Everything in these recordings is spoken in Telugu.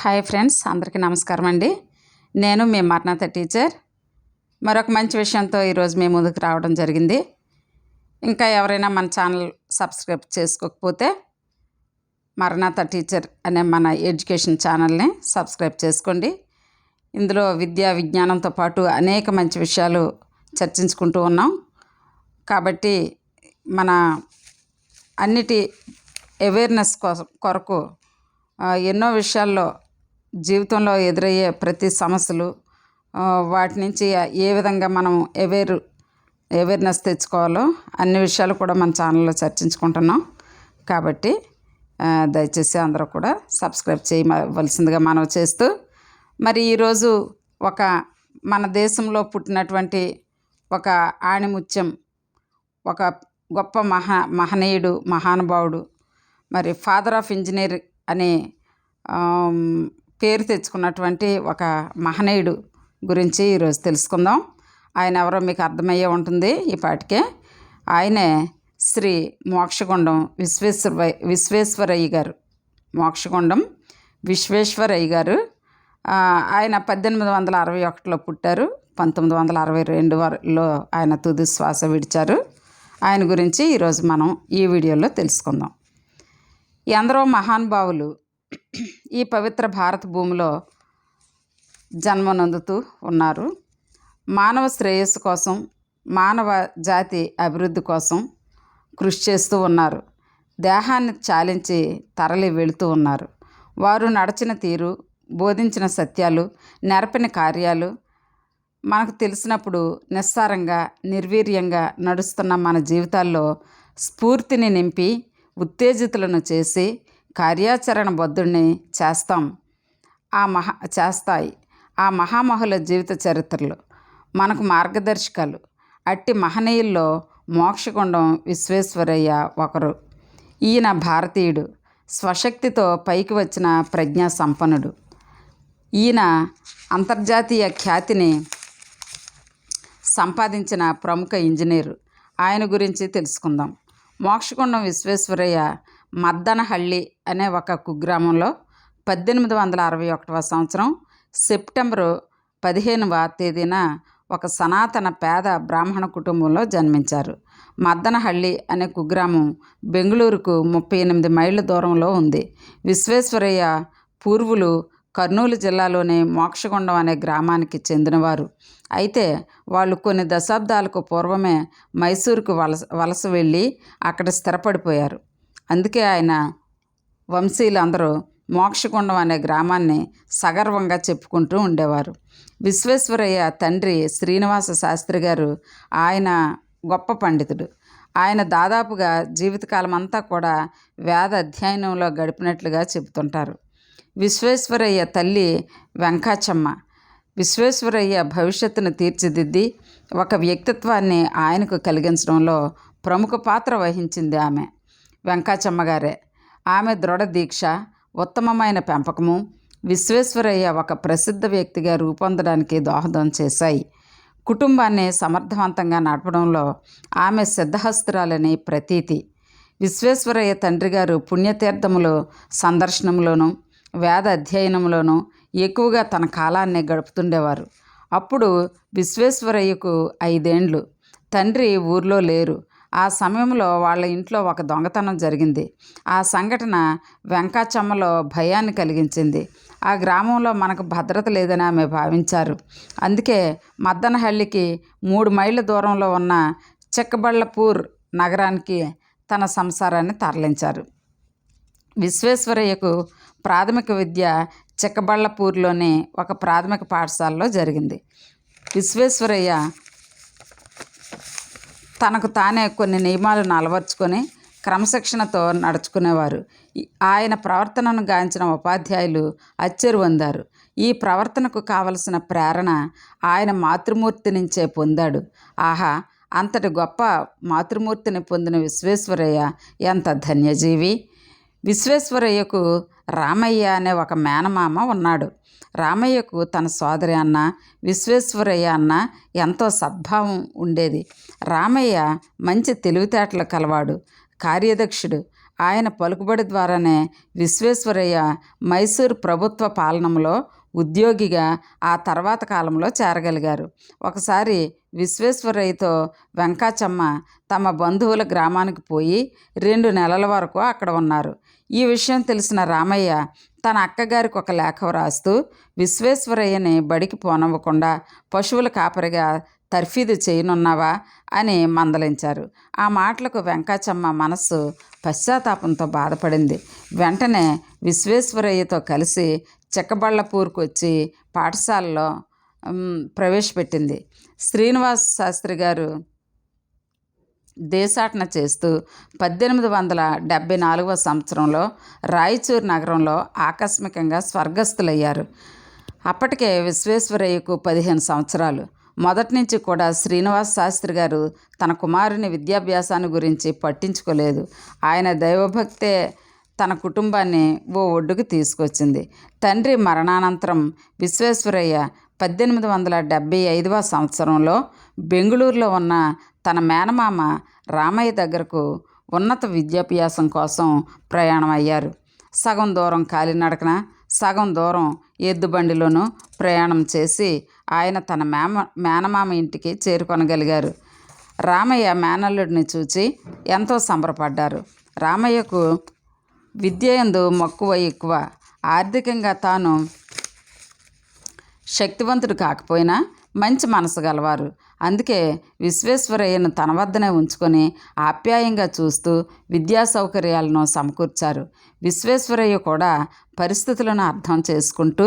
హాయ్ ఫ్రెండ్స్ అందరికీ నమస్కారం అండి. నేను మీ మర్నాథ టీచర్. మరొక మంచి విషయంతో ఈరోజు మీ ముందుకు రావడం జరిగింది. ఇంకా ఎవరైనా మన ఛానల్ సబ్స్క్రైబ్ చేసుకోకపోతే మర్నాథ టీచర్ అనే మన ఎడ్యుకేషన్ ఛానల్ని సబ్స్క్రైబ్ చేసుకోండి. ఇందులో విద్యా విజ్ఞానంతో పాటు అనేక మంచి విషయాలు చర్చించుకుంటూ ఉన్నాం. కాబట్టి మన అన్నిటి అవేర్నెస్ కోసం కొరకు ఎన్నో విషయాల్లో జీవితంలో ఎదురయ్యే ప్రతి సమస్యలు వాటి నుంచి ఏ విధంగా మనం అవేర్ అవేర్నెస్ తెచ్చుకోవాలో అన్ని విషయాలు కూడా మన ఛానల్లో చర్చించుకుంటున్నాం. కాబట్టి దయచేసి అందరూ కూడా సబ్స్క్రైబ్ చేయవలసిందిగా మనం చేస్తూ మరి ఈరోజు ఒక మన దేశంలో పుట్టినటువంటి ఒక ఆణిముత్యం ఒక గొప్ప మహా మహనీయుడు మహానుభావుడు మరి ఫాదర్ ఆఫ్ ఇంజనీర్ అనే పేరు తెచ్చుకున్నటువంటి ఒక మహనీయుడు గురించి ఈరోజు తెలుసుకుందాం. ఆయన ఎవరో మీకు అర్థమయ్యే ఉంటుంది ఈ పాటికే. ఆయనే శ్రీ మోక్షగుండం విశ్వేశ్వర విశ్వేశ్వరయ్య గారు. మోక్షగుండం విశ్వేశ్వరయ్య గారు. ఆయన పద్దెనిమిది వందల అరవై ఒకటిలో పుట్టారు. పంతొమ్మిది వందల అరవై రెండు వరలో ఆయన తుది శ్వాస విడిచారు. ఆయన గురించి ఈరోజు మనం ఈ వీడియోలో తెలుసుకుందాం. ఎందరో మహానుభావులు ఈ పవిత్ర భారత భూమిలో జన్మనందుతూ ఉన్నారు. మానవ శ్రేయస్సు కోసం మానవ జాతి అభివృద్ధి కోసం కృషి చేస్తూ ఉన్నారు. దేహాన్ని చాలించి తరలి వెళుతూ ఉన్నారు. వారు నడిచిన తీరు బోధించిన సత్యాలు నెరపిన కార్యాలు మనకు తెలిసినప్పుడు నిస్సారంగా నిర్వీర్యంగా నడుస్తున్న మన జీవితాల్లో స్ఫూర్తిని నింపి ఉత్తేజితులను చేసి కార్యాచరణ బుద్ధుడిని చేస్తాం. ఆ మహా చేస్తాయి. ఆ మహామహుల జీవిత చరిత్రలు మనకు మార్గదర్శకాలు. అట్టి మహనీయుల్లో మోక్షగుండం విశ్వేశ్వరయ్య ఒకరు. ఈయన భారతీయుడు స్వశక్తితో పైకి వచ్చిన ప్రజ్ఞా సంపన్నుడు. ఈయన అంతర్జాతీయ ఖ్యాతిని సంపాదించిన ప్రముఖ ఇంజనీరు. ఆయన గురించి తెలుసుకుందాం. మోక్షగుండం విశ్వేశ్వరయ్య మద్దనహళ్ళి అనే ఒక కుగ్రామంలో పద్దెనిమిది వందల అరవై ఒకటవ సంవత్సరం సెప్టెంబరు పదిహేనవ తేదీన ఒక సనాతన పేద బ్రాహ్మణ కుటుంబంలో జన్మించారు. మద్దనహళ్ళి అనే కుగ్రామం బెంగళూరుకు ముప్పై ఎనిమిది మైళ్ళ దూరంలో ఉంది. విశ్వేశ్వరయ్య పూర్వులు కర్నూలు జిల్లాలోని మోక్షగుండం అనే గ్రామానికి చెందినవారు. అయితే వాళ్ళు కొన్ని దశాబ్దాలకు పూర్వమే మైసూరుకు వలస వలస వెళ్ళి అక్కడ స్థిరపడిపోయారు. అందుకే ఆయన వంశీయులందరూ మోక్షగుండం అనే గ్రామాన్ని సగర్వంగా చెప్పుకుంటూ ఉండేవారు. విశ్వేశ్వరయ్య తండ్రి శ్రీనివాస శాస్త్రి గారు ఆయన గొప్ప పండితుడు. ఆయన దాదాపుగా జీవితకాలం అంతా కూడా వేద అధ్యయనంలో గడిపినట్లుగా చెబుతుంటారు. విశ్వేశ్వరయ్య తల్లి వెంకాచమ్మ. విశ్వేశ్వరయ్య భవిష్యత్తును తీర్చిదిద్ది ఒక వ్యక్తిత్వాన్ని ఆయనకు కలిగించడంలో ప్రముఖ పాత్ర వహించింది ఆమె. వెంకాచమ్మగారే ఆమె దృఢ దీక్ష ఉత్తమమైన పెంపకము విశ్వేశ్వరయ్య ఒక ప్రసిద్ధ వ్యక్తిగా రూపొందడానికి దోహదం చేశాయి. కుటుంబాన్ని సమర్థవంతంగా నడపడంలో ఆమె సిద్ధహస్తురాలని ప్రతీతి. విశ్వేశ్వరయ్య తండ్రి గారు పుణ్యతీర్థములు సందర్శనంలోనూ వేద అధ్యయనంలోనూ ఎక్కువగా తన కాలాన్ని గడుపుతుండేవారు. అప్పుడు విశ్వేశ్వరయ్యకు ఐదేండ్లు. తండ్రి ఊర్లో లేరు. ఆ సమయంలో వాళ్ళ ఇంట్లో ఒక దొంగతనం జరిగింది. ఆ సంఘటన వెంకాచమ్మలో భయాన్ని కలిగించింది. ఆ గ్రామంలో మనకు భద్రత లేదని ఆమె భావించారు. అందుకే మద్దనహళ్ళికి మూడు మైళ్ళ దూరంలో ఉన్న చిక్కబళ్ళపూర్ నగరానికి తన సంసారాన్ని తరలించారు. విశ్వేశ్వరయ్యకు ప్రాథమిక విద్య చిక్కబళ్ళపూర్లోని ఒక ప్రాథమిక పాఠశాలలో జరిగింది. విశ్వేశ్వరయ్య తనకు తానే కొన్ని నియమాలను అలవర్చుకొని క్రమశిక్షణతో నడుచుకునేవారు. ఆయన ప్రవర్తనను గాంచిన ఉపాధ్యాయులు అచ్చెరు పొందారు ఈ ప్రవర్తనకు కావలసిన ప్రేరణ ఆయన మాతృమూర్తి నుంచే పొందాడు. ఆహా అంతటి గొప్ప మాతృమూర్తిని పొందిన విశ్వేశ్వరయ్య ఎంత ధన్యజీవి! విశ్వేశ్వరయ్యకు రామయ్య అనే ఒక మేనమామ ఉన్నాడు. రామయ్యకు తన సోదరి అన్న విశ్వేశ్వరయ్య అన్న ఎంతో సద్భావం ఉండేది. రామయ్య మంచి తెలివితేటలు కలవాడు కార్యదక్షుడు. ఆయన పలుకుబడి ద్వారానే విశ్వేశ్వరయ్య మైసూరు ప్రభుత్వ పాలనలో ఉద్యోగిగా ఆ తర్వాత కాలంలో చేరగలిగారు. ఒకసారి విశ్వేశ్వరయ్యతో వెంకాచమ్మ తమ బంధువుల గ్రామానికి పోయి రెండు నెలల వరకు అక్కడ ఉన్నారు. ఈ విషయం తెలిసిన రామయ్య తన అక్కగారికి ఒక లేఖ వ్రాస్తూ విశ్వేశ్వరయ్యని బడికి పోనవ్వకుండా పశువుల కాపరిగా తర్ఫీదు చేయనున్నావా? అని మందలించారు. ఆ మాటలకు వెంకాచమ్మ మనస్సు పశ్చాత్తాపంతో బాధపడింది. వెంటనే విశ్వేశ్వరయ్యతో కలిసి చెక్కబళ్ళపూర్కు వచ్చి పాఠశాలలో ప్రవేశపెట్టింది. శ్రీనివాస్ శాస్త్రి గారు దేశాటన చేస్తూ పద్దెనిమిది వందల డెబ్భై నాలుగవ సంవత్సరంలో రాయచూరు నగరంలో ఆకస్మికంగా స్వర్గస్థులయ్యారు. అప్పటికే విశ్వేశ్వరయ్యకు పదిహేను సంవత్సరాలు. మొదటి నుంచి కూడా శ్రీనివాస్ శాస్త్రి గారు తన కుమారుని విద్యాభ్యాసాన్ని గురించి పట్టించుకోలేదు. ఆయన దైవభక్తే తన కుటుంబాన్ని ఓ ఒడ్డుకు తీసుకొచ్చింది. తండ్రి మరణానంతరం విశ్వేశ్వరయ్య పద్దెనిమిది వందల డెబ్భై ఐదవ సంవత్సరంలో బెంగళూరులో ఉన్న తన మేనమామ రామయ్య దగ్గరకు ఉన్నత విద్యాభ్యాసం కోసం ప్రయాణం అయ్యారు సగం దూరం కాలినడకన సగం దూరం ఎద్దుబండిలోనూ ప్రయాణం చేసి ఆయన తన మేమ మేనమామ ఇంటికి చేరుకొనగలిగారు. రామయ్య మేనల్లుడిని చూచి ఎంతో సంబరపడ్డారు. రామయ్యకు విద్యయందు మక్కువ ఎక్కువ. ఆర్థికంగా తాను శక్తివంతుడు కాకపోయినా మంచి మనసు గలవారు. అందుకే విశ్వేశ్వరయ్యను తన వద్దనే ఉంచుకొని ఆప్యాయంగా చూస్తూ విద్యా సౌకర్యాలను సమకూర్చారు. విశ్వేశ్వరయ్య కూడా పరిస్థితులను అర్థం చేసుకుంటూ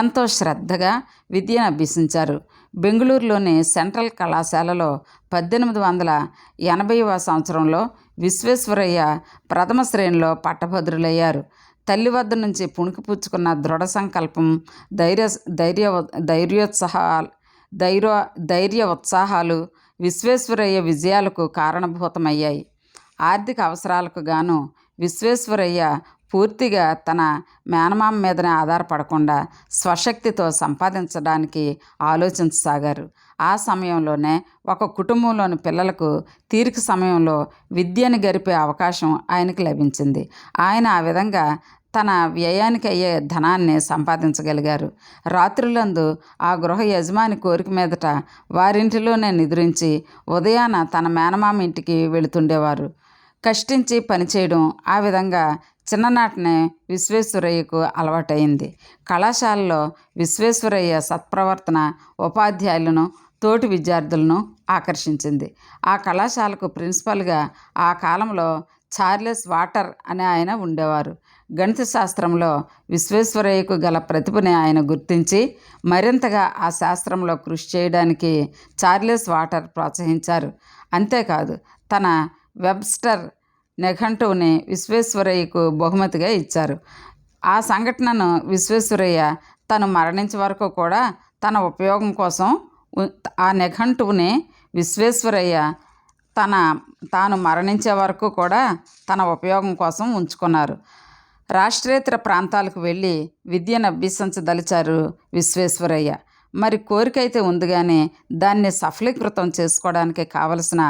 ఎంతో శ్రద్ధగా విద్యను అభ్యసించారు. బెంగళూరులోని సెంట్రల్ కళాశాలలో పద్దెనిమిది వందల ఎనభైవ సంవత్సరంలో విశ్వేశ్వరయ్య ప్రథమ శ్రేణిలో పట్టభద్రులయ్యారు. తల్లి వద్ద నుంచి పుణికిపుచ్చుకున్న దృఢ సంకల్పం ధైర్య ధైర్య ధైర్యోత్సాహాలు ధైర్య ధైర్య ఉత్సాహాలు విశ్వేశ్వరయ్య విజయాలకు కారణభూతమయ్యాయి. ఆర్థిక అవసరాలకు గాను విశ్వేశ్వరయ్య పూర్తిగా తన మేనమామ మీదనే ఆధారపడకుండా స్వశక్తితో సంపాదించడానికి ఆలోచించసాగారు. ఆ సమయంలోనే ఒక కుటుంబంలోని పిల్లలకు తీరిక సమయంలో విద్యను గరిపే అవకాశం ఆయనకు లభించింది. ఆయన ఆ విధంగా తన వ్యయానికి అయ్యే ధనాన్ని సంపాదించగలిగారు. రాత్రులందు ఆ గృహ యజమాని కోరిక మీదట వారింటిలోనే నిద్రించి ఉదయాన తన మేనమామ ఇంటికి వెళుతుండేవారు. కష్టించి పనిచేయడం ఆ విధంగా చిన్ననాటనే విశ్వేశ్వరయ్యకు అలవాటైంది కళాశాలలో విశ్వేశ్వరయ్య సత్ప్రవర్తన ఉపాధ్యాయులను తోటి విద్యార్థులను ఆకర్షించింది. ఆ కళాశాలకు ప్రిన్సిపల్గా ఆ కాలంలో చార్లెస్ వాటర్ అనే ఆయన ఉండేవారు. గణిత శాస్త్రంలో విశ్వేశ్వరయ్యకు గల ప్రతిభని ఆయన గుర్తించి మరింతగా ఆ శాస్త్రంలో కృషి చేయడానికి చార్లెస్ వాటర్ ప్రోత్సహించారు. అంతేకాదు తన వెబ్స్టర్ నిఘంటువుని విశ్వేశ్వరయ్యకు బహుమతిగా ఇచ్చారు. ఆ సంఘటనను విశ్వేశ్వరయ్య తను మరణించే వరకు కూడా తన ఉపయోగం కోసం ఆ నిఘంటువుని విశ్వేశ్వరయ్య తన తాను మరణించే వరకు కూడా తన ఉపయోగం కోసం ఉంచుకున్నారు. రాష్ట్రేతర ప్రాంతాలకు వెళ్ళి విద్యను అభ్యసించదలిచారు విశ్వేశ్వరయ్య. మరి కోరిక అయితే ఉంది కానీ దాన్ని సఫలీకృతం చేసుకోవడానికి కావలసిన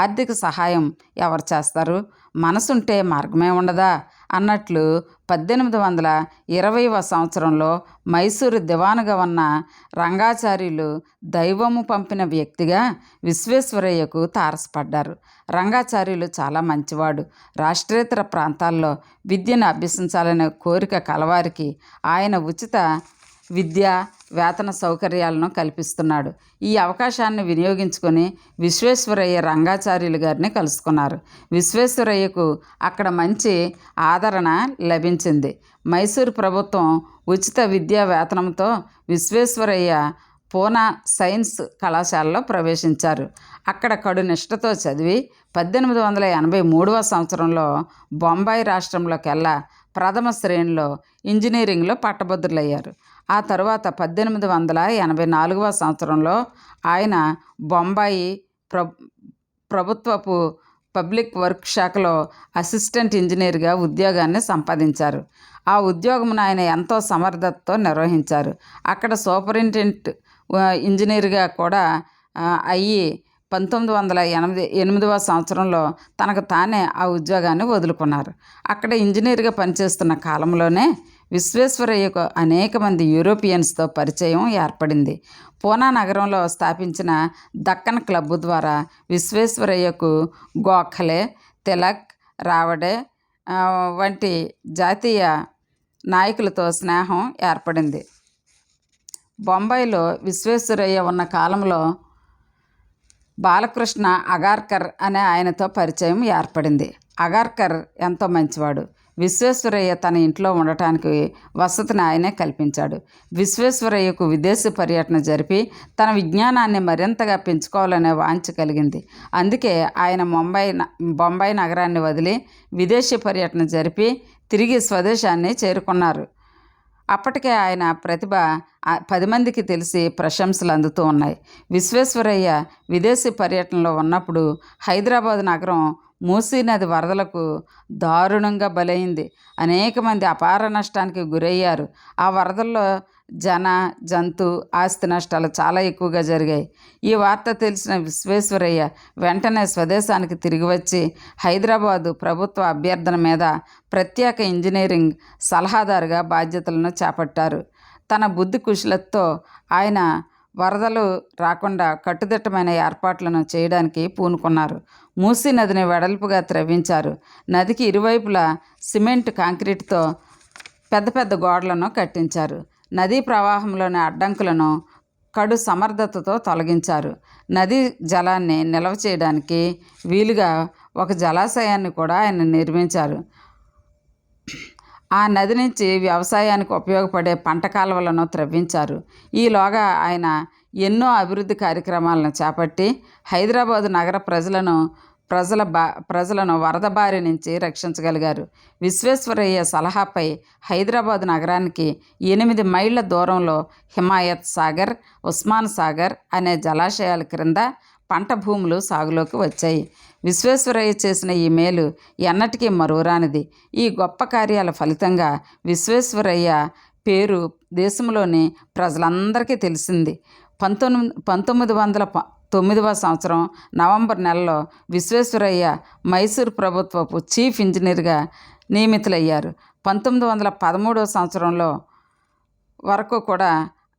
ఆర్థిక సహాయం ఎవరు చేస్తారు? మనసుంటే మార్గమే ఉండదా? అన్నట్లు పద్దెనిమిది వందల ఇరవైవ సంవత్సరంలో మైసూరు దివానుగా ఉన్న రంగాచార్యులు దైవము పంపిన వ్యక్తిగా విశ్వేశ్వరయ్యకు తారసపడ్డారు. రంగాచార్యులు చాలా మంచివాడు. రాష్ట్రేతర ప్రాంతాల్లో విద్యను అభ్యసించాలనే కోరిక కలవారికి ఆయన ఉచిత విద్య వేతన సౌకర్యాలను కల్పిస్తున్నాడు. ఈ అవకాశాన్ని వినియోగించుకొని విశ్వేశ్వరయ్య రంగాచార్యులు గారిని కలుసుకున్నారు. విశ్వేశ్వరయ్యకు అక్కడ మంచి ఆదరణ లభించింది. మైసూరు ప్రభుత్వం ఉచిత విద్యా వేతనంతో విశ్వేశ్వరయ్య పూనా సైన్స్ కళాశాలలో ప్రవేశించారు. అక్కడ కడు నిష్ఠతో చదివి పద్దెనిమిది వందల ఎనభై మూడవ సంవత్సరంలో బొంబాయి రాష్ట్రంలోకెల్లా ప్రథమ శ్రేణిలో ఇంజనీరింగ్లో పట్టభద్రులయ్యారు. ఆ తరువాత పద్దెనిమిది వందల ఎనభై నాలుగవ సంవత్సరంలో ఆయన బొంబాయి ప్ర ప్రభుత్వపు పబ్లిక్ వర్క్ శాఖలో అసిస్టెంట్ ఇంజనీర్గా ఉద్యోగాన్ని సంపాదించారు. ఆ ఉద్యోగమును ఆయన ఎంతో సమర్థతతో నిర్వహించారు. అక్కడ సూపరింటెండెంట్ ఇంజనీర్గా కూడా అయ్యి పంతొమ్మిది వందల ఎనిమిది ఎనిమిదవ సంవత్సరంలో తనకు తానే ఆ ఉద్యోగాన్ని వదులుకున్నారు. అక్కడ ఇంజనీర్గా పనిచేస్తున్న కాలంలోనే విశ్వేశ్వరయ్యకు అనేక మంది యూరోపియన్స్తో పరిచయం ఏర్పడింది. పూనా నగరంలో స్థాపించిన దక్కన్ క్లబ్ ద్వారా విశ్వేశ్వరయ్యకు గోఖలే తిలక్ రావడే వంటి జాతీయ నాయకులతో స్నేహం ఏర్పడింది. బొంబాయిలో విశ్వేశ్వరయ్య ఉన్న కాలంలో బాలకృష్ణ అగార్కర్ అనే ఆయనతో పరిచయం ఏర్పడింది. అగార్కర్ ఎంతో మంచివాడు. విశ్వేశ్వరయ్య తన ఇంట్లో ఉండటానికి వసతిని ఆయనే కల్పించాడు. విశ్వేశ్వరయ్యకు విదేశీ పర్యటన జరిపి తన విజ్ఞానాన్ని మరింతగా పెంచుకోవాలనే వాంఛ కలిగింది. అందుకే ఆయన ముంబై న- బొంబాయి నగరాన్ని వదిలి విదేశీ పర్యటన జరిపి తిరిగి స్వదేశాన్ని చేరుకున్నారు. అప్పటికే ఆయన ప్రతిభ పది మందికి తెలిసి ప్రశంసలు అందుతూ ఉన్నాయి. విశ్వేశ్వరయ్య విదేశీ పర్యటనలో ఉన్నప్పుడు హైదరాబాద్ నగరం మూసీ నది వరదలకు దారుణంగా బలైంది. అనేక మంది అపార నష్టానికి గురయ్యారు. ఆ వరదల్లో జన జంతు ఆస్తి నష్టాలు చాలా ఎక్కువగా జరిగాయి. ఈ వార్త తెలిసిన విశ్వేశ్వరయ్య వెంటనే స్వదేశానికి తిరిగి వచ్చి హైదరాబాదు ప్రభుత్వ అభ్యర్థన మీద ప్రత్యేక ఇంజనీరింగ్ సలహాదారుగా బాధ్యతలను చేపట్టారు. తన బుద్ధి కుశలతో ఆయన వరదలు రాకుండా కట్టుదిట్టమైన ఏర్పాట్లను చేయడానికి పూనుకున్నారు. మూసీ నదిని వెడల్పుగా త్రవ్వించారు. నదికి ఇరువైపులా సిమెంట్ కాంక్రీట్తో పెద్ద పెద్ద గోడలను కట్టించారు. నదీ ప్రవాహంలోని అడ్డంకులను కడు సమర్థతతో తొలగించారు. నదీ జలాన్ని నిల్వ చేయడానికి వీలుగా ఒక జలాశయాన్ని కూడా ఆయన నిర్మించారు. ఆ నది నుంచి వ్యవసాయానికి ఉపయోగపడే పంట కాలువలను త్రవ్వించారు. ఈలోగా ఆయన ఎన్నో అభివృద్ధి కార్యక్రమాలను చేపట్టి హైదరాబాదు నగర ప్రజలను ప్రజల బా ప్రజలను వరద బారి నుంచి రక్షించగలిగారు. విశ్వేశ్వరయ్య సలహాపై హైదరాబాద్ నగరానికి ఎనిమిది మైళ్ళ దూరంలో హిమాయత్ సాగర్ ఉస్మాన్ సాగర్ అనే జలాశయాల క్రింద పంట భూములు సాగులోకి వచ్చాయి. విశ్వేశ్వరయ్య చేసిన ఈ మేలు ఎన్నటికీ మరువరానిది. ఈ గొప్ప కార్యాల ఫలితంగా విశ్వేశ్వరయ్య పేరు దేశంలోని ప్రజలందరికీ తెలిసింది. పంతొమ్మిది పంతొమ్మిది వందల ప తొమ్మిదవ సంవత్సరం నవంబర్ నెలలో విశ్వేశ్వరయ్య మైసూర్ ప్రభుత్వపు చీఫ్ ఇంజనీర్గా నియమితులయ్యారు. పంతొమ్మిది వందల పదమూడవ సంవత్సరంలో వరకు కూడా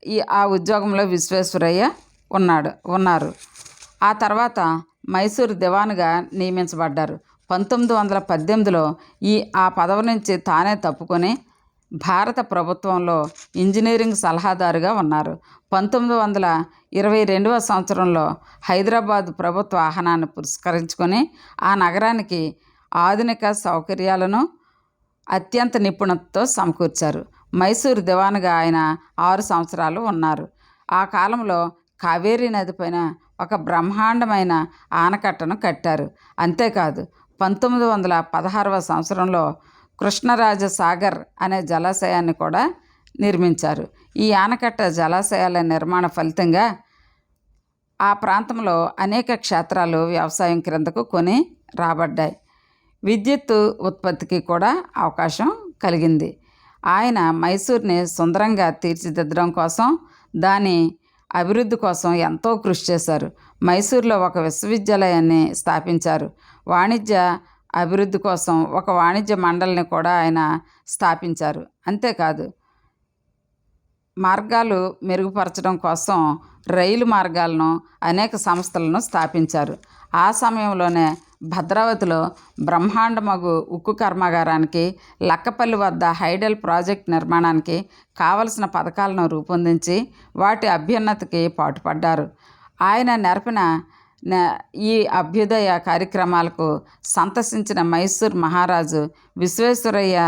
ఈ ఆ ఉద్యోగంలో విశ్వేశ్వరయ్య ఉన్నాడు ఉన్నారు. ఆ తర్వాత మైసూరు దివాన్గా నియమించబడ్డారు. పంతొమ్మిది వందల పద్దెనిమిదిలో ఈ ఆ పదవి నుంచి తానే తప్పుకొని భారత ప్రభుత్వంలో ఇంజనీరింగ్ సలహాదారుగా ఉన్నారు. పంతొమ్మిది వందల ఇరవై రెండవ సంవత్సరంలో హైదరాబాద్ ప్రభుత్వ ఆహ్వానాన్ని పురస్కరించుకొని ఆ నగరానికి ఆధునిక సౌకర్యాలను అత్యంత నిపుణతతో సమకూర్చారు. మైసూరు దివానుగా ఆయన ఆరు సంవత్సరాలు ఉన్నారు. ఆ కాలంలో కావేరీ నదిపైన ఒక బ్రహ్మాండమైన ఆనకట్టను కట్టారు. అంతేకాదు పంతొమ్మిది వందల పదహారవ సంవత్సరంలో కృష్ణరాజ సాగర్ అనే జలాశయాన్ని కూడా నిర్మించారు. ఈ ఆనకట్ట జలాశయాల నిర్మాణ ఫలితంగా ఆ ప్రాంతంలో అనేక క్షేత్రాలు వ్యవసాయం క్రిందకు కొని రాబడ్డాయి. విద్యుత్ ఉత్పత్తికి కూడా అవకాశం కలిగింది. ఆయన మైసూర్ని సుందరంగా తీర్చిదిద్దడం కోసం దాని అభివృద్ధి కోసం ఎంతో కృషి చేశారు. మైసూర్లో ఒక విశ్వవిద్యాలయాన్ని స్థాపించారు. వాణిజ్య అభివృద్ధి కోసం ఒక వాణిజ్య మండలిని కూడా ఆయన స్థాపించారు. అంతేకాదు మార్గాలు మెరుగుపరచడం కోసం రైలు మార్గాలను అనేక సంస్థలను స్థాపించారు. ఆ సమయంలోనే భద్రావతిలో బ్రహ్మాండమగు ఉక్కు కర్మాగారానికి లక్కపల్లి వద్ద హైడల్ ప్రాజెక్ట్ నిర్మాణానికి కావలసిన పథకాలను రూపొందించి వాటి అభ్యున్నతికి పాటుపడ్డారు. ఆయన నెరపిన ఈ అభ్యుదయ కార్యక్రమాలకు సంతసించిన మైసూర్ మహారాజు విశ్వేశ్వరయ్య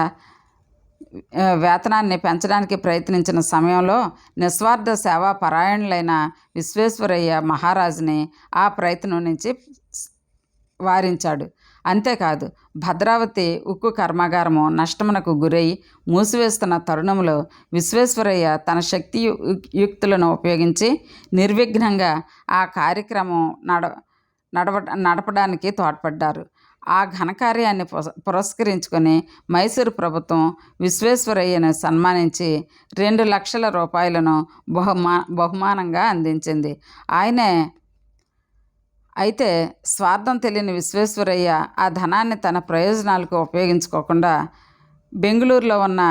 వేతనాన్ని పెంచడానికి ప్రయత్నించిన సమయంలో నిస్వార్థ సేవా పరాయణులైన విశ్వేశ్వరయ్య మహారాజుని ఆ ప్రయత్నం నుంచి వారించాడు. అంతేకాదు భద్రావతి ఉక్కు కర్మాగారము నష్టమునకు గురై మూసివేస్తున్న తరుణంలో విశ్వేశ్వరయ్య తన శక్తి యుక్తులను ఉపయోగించి నిర్విఘ్నంగా ఆ కార్యక్రమం నడ నడవ నడపడానికి తోడ్పడ్డారు. ఆ ఘనకార్యాన్ని పురస్కరించుకొని మైసూరు ప్రభుత్వం విశ్వేశ్వరయ్యను సన్మానించి రెండు లక్షల రూపాయలను బహుమా బహుమానంగా అందించింది. ఆయనే అయితే స్వార్థం తెలియని విశ్వేశ్వరయ్య ఆ ధనాన్ని తన ప్రయోజనాలకు ఉపయోగించుకోకుండా బెంగళూరులో ఉన్న